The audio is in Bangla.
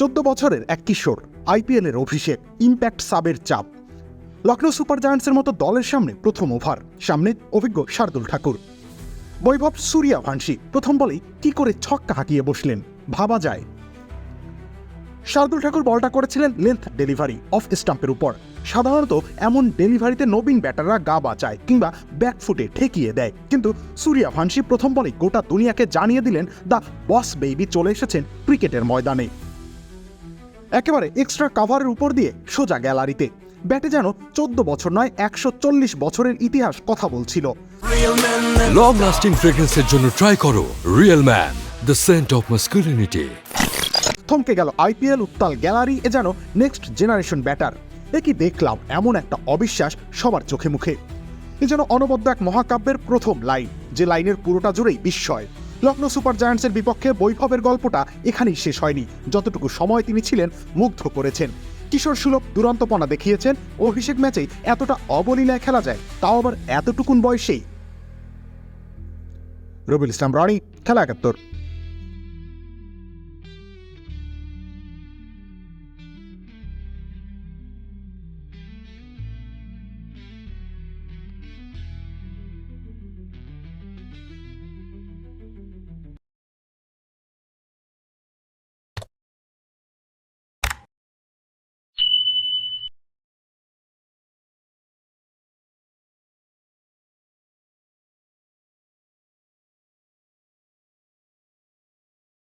চোদ্দ বছরের এক কিশোর আইপিএলের অভিষেক ইম্প্যাক্ট সাবের চাপ। লখনৌ সুপার জায়ান্টসের মতো দলের সামনে প্রথম ওভার। সামনে অভিজ্ঞ শার্দুল ঠাকুর। বৈভব সুরিয়া ভানসি প্রথম বলেই কি করে ছক্কা হাঁকিয়ে বসলেন? ভাবা যায়। শার্দুল ঠাকুর বলটা করেছিলেন লেন্থ ডেলিভারি অফ স্টাম্পের উপর। সাধারণত এমন ডেলিভারিতে নবীন ব্যাটাররা গা বাঁচায় কিংবা ব্যাকফুটে ঠেকিয়ে দেয়। কিন্তু সুরিয়া ভানসি প্রথম বলেই গোটা দুনিয়াকে জানিয়ে দিলেন দ্য বস বেবি চলে এসেছেন ক্রিকেটের ময়দানে। একেবারে এক্সট্রা কাভারের উপর দিয়ে সোজা গ্যালারিতে ব্যাটে যেন চোদ্দ বছর নয় একশো চল্লিশ বছরের ইতিহাস কথা বলছিল। লং লাস্টিং ফ্রেগ্রেন্সের জন্য ট্রাই করো real man the scent of masculinity থমকে গেল আইপিএল উত্তাল গ্যালারি এ যেন নেক্সট জেনারেশন ব্যাটার এ কি দেখলাম এমন একটা অবিশ্বাস সবার চোখে মুখে। এ যেন অনবদ্য এক মহাকাব্যের প্রথম লাইন যে লাইনের পুরোটা জুড়েই বিস্ময়। লখনৌ সুপার জায়ান্টসের বিপক্ষে বৈভবের গল্পটা এখানেই শেষ হয়নি। যতটুকু সময় তিনি ছিলেন মুগ্ধ করেছেন। কিশোর সুলভ দুরন্তপনা দেখিয়েছেন, অভিষেক ম্যাচেই এতটা অবলীলায় খেলা যায়, তাও আবার এতটুকুন বয়সেই। রবিল ইসলাম, রানি, খেলা একাত্তর।